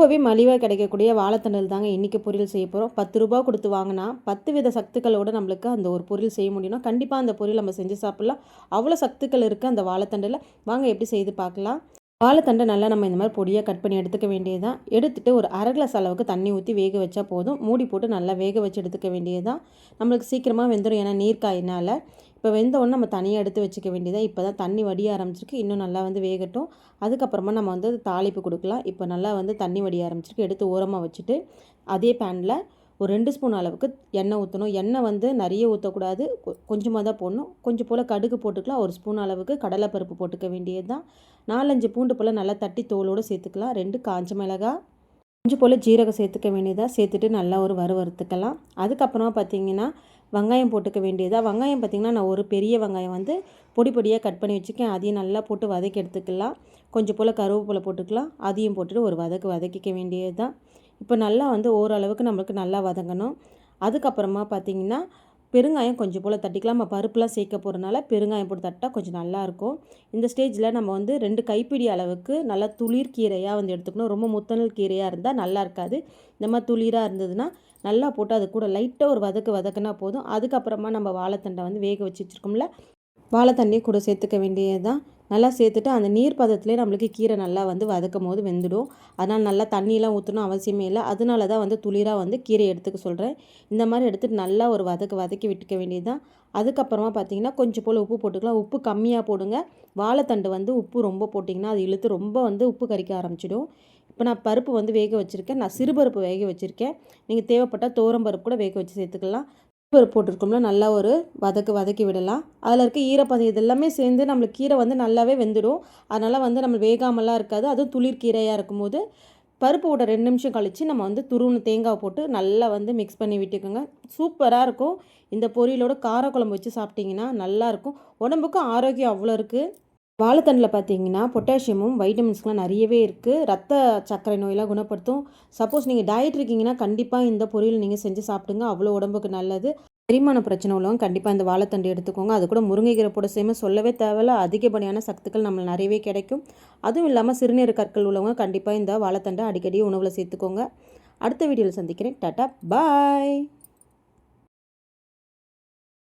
ரொம்பவே மலிவாக கிடைக்கக்கூடிய வாழைத்தண்டல் தாங்க இன்றைக்கி பொரியல் செய்ய போகிறோம் பத்து ரூபா கொடுத்து வாங்கினா பத்து வித சத்துக்களோடு நம்மளுக்கு அந்த ஒரு பொரியல் செய்ய முடியும்னா கண்டிப்பாக அந்த பொரியல் நம்ம செஞ்சு சாப்பிட்லாம். அவ்வளோ சத்துக்கள் இருக்குது அந்த வாழைத்தண்டில். வாங்க எப்படி செய்து பார்க்கலாம். வாழைத்தண்டை நல்லா நம்ம இந்த மாதிரி பொடியாக கட் பண்ணி எடுத்துக்க வேண்டியது தான் எடுத்துகிட்டு ஒரு அரை கிளாஸ் அளவுக்கு தண்ணி ஊற்றி வேக வச்சா போதும். மூடி போட்டு நல்லா வேக வச்சு எடுத்துக்க வேண்டியது தான் நம்மளுக்கு சீக்கிரமாக வெந்துடும் ஏன்னா நீர்க்காயினால் இப்போ வெந்த உடனே நம்ம தனியாக எடுத்து வச்சுக்க வேண்டியதாக இப்போ தான் தண்ணி வடிய ஆரம்பிச்சிருக்கு. இன்னும் நல்லா வந்து வேகட்டும். அதுக்கப்புறமா நம்ம வந்து தாளிப்பு கொடுக்கலாம். இப்போ நல்லா வந்து தண்ணி வடிய ஆரம்பிச்சிருக்கு. எடுத்து ஓரமாக வச்சுட்டு அதே பேனில் ஒரு ரெண்டு ஸ்பூன் அளவுக்கு எண்ணெய் ஊற்றணும் எண்ணெய் வந்து நிறைய ஊற்றக்கூடாது கொஞ்சமாக தான் போடணும். கொஞ்சம் போல் கடுகு போட்டுக்கலாம். ஒரு ஸ்பூன் அளவுக்கு கடலைப்பருப்பு போட்டுக்க வேண்டியது தான் நாலஞ்சு பூண்டு போல் நல்லா தட்டி தோலோடு சேர்த்துக்கலாம். ரெண்டு காஞ்ச மிளகாய் கொஞ்சம் போல் ஜீரகம் சேர்த்துக்க வேண்டியதாக சேர்த்துட்டு நல்லா ஒரு வறு வறுத்துக்கலாம் அதுக்கப்புறமா பார்த்தீங்கன்னா வெங்காயம் போட்டுக்க வேண்டியதாக வெங்காயம் பார்த்திங்கன்னா நான் ஒரு பெரிய வெங்காயம் வந்து பொடி பொடியாக கட் பண்ணி வச்சுக்கேன் அதையும் நல்லா போட்டு வதக்கி எடுத்துக்கலாம். கொஞ்சம் போல் கருவேப்பிலை போட்டுக்கலாம். அதையும் போட்டுட்டு ஒரு வதக்கு வதக்கிக்க வேண்டியது தான் இப்போ நல்லா வந்து ஓரளவுக்கு நம்மளுக்கு நல்லா வதங்கணும். அதுக்கப்புறமா பார்த்திங்கன்னா பெருங்காயம் கொஞ்சம் போல் தட்டிக்கலாம். நம்ம பருப்புலாம் சேர்க்க போகிறனால பெருங்காயம் போட்டு தட்டால் கொஞ்சம் நல்லாயிருக்கும். இந்த ஸ்டேஜில் நம்ம வந்து ரெண்டு கைப்பிடி அளவுக்கு நல்லா துளிர் கீரையாக வந்து எடுத்துக்கணும். ரொம்ப முத்தனல் கீரையாக இருந்தால் நல்லா இருக்காது. இந்த மாதிரி துளிராக இருந்ததுன்னா நல்லா போட்டு அது கூட லைட்டாக ஒரு வதக்கு வதக்குனா போதும். அதுக்கப்புறமா நம்ம வாழைத்தண்டை வந்து வேக வச்சு வச்சுருக்கோம்ல வாழைத்தண்டையும் கூட சேர்த்துக்க வேண்டியது தான் நல்லா சேர்த்துட்டு அந்த நீர் பதத்துலேயே நம்மளுக்கு கீரை நல்லா வந்து வதக்கும் போது வெந்துடும். அதனால் நல்லா தண்ணியெலாம் ஊற்றணும் அவசியமே இல்லை. அதனால தான் வந்து துளிராக வந்து கீரை எடுத்துக்க சொல்கிறேன் இந்த மாதிரி எடுத்துகிட்டு நல்லா ஒரு வதக்கு வதக்கி விட்டுக்க வேண்டியது தான் அதுக்கப்புறமா பார்த்தீங்கன்னா கொஞ்சம் போல் உப்பு போட்டுக்கலாம். உப்பு கம்மியாக போடுங்க. வாழைத்தண்டு வந்து உப்பு ரொம்ப போட்டிங்கன்னா அது இழுத்து ரொம்ப வந்து உப்பு கறிக்க ஆரம்பிச்சிடும். இப்போ நான் பருப்பு வந்து வேக வச்சுருக்கேன். நான் சிறுபருப்பு வேக வச்சுருக்கேன். நீங்கள் தேவைப்பட்டால் தோரம் பருப்பு கூட வேக வச்சு சேர்த்துக்கலாம். பருப்பு போட்டிருக்கோம்ல நல்லா ஒரு வதக்கு வதக்கி விடலாம். அதில் இருக்க ஈரப்பதம் இதெல்லாமே சேர்ந்து நம்மளுக்கு கீரை வந்து நல்லாவே வெந்துடும். அதனால் வந்து நம்ம வேகாமலாம் இருக்காது. அதுவும் துளிர் கீரையாக இருக்கும்போது பருப்பு விட ரெண்டு நிமிஷம் கழித்து நம்ம வந்து துருவணு தேங்காய் போட்டு நல்லா வந்து மிக்ஸ் பண்ணி விட்டுக்கோங்க. சூப்பராக இருக்கும். இந்த பொரியலோட காரக்குழம்பு வச்சு சாப்பிட்டிங்கன்னா நல்லாயிருக்கும் உடம்புக்கும் ஆரோக்கியம் அவ்வளோ இருக்குது வாழைத்தண்டில் பார்த்தீங்கன்னா பொட்டாசியமும் வைட்டமின்ஸ்லாம் நிறையவே இருக்குது ரத்த சர்க்கரை நோயெல்லாம் குணப்படுத்தும். சப்போஸ் நீங்கள் டயட் இருக்கீங்கன்னா கண்டிப்பாக இந்த பொரியல் நீங்கள் செஞ்சு சாப்பிடுங்க. அவ்வளோ உடம்புக்கு நல்லது. செரிமான பிரச்சனை உள்ளவங்க கண்டிப்பாக இந்த வாழைத்தண்டு எடுத்துக்கோங்க. அது கூட முருங்கைக்கீரை போட செய்யும்போது சொல்லவே தேவையில்ல. அதிகப்படியான சத்துக்கள் நம்ம நிறையவே கிடைக்கும். அதுவும் இல்லாமல் சிறுநீர் கற்கள் உள்ளவங்க கண்டிப்பாக இந்த வாழைத்தண்டை அடிக்கடி உணவில் சேர்த்துக்கோங்க. அடுத்த வீடியோவில் சந்திக்கிறேன். டாட்டா. பாய்.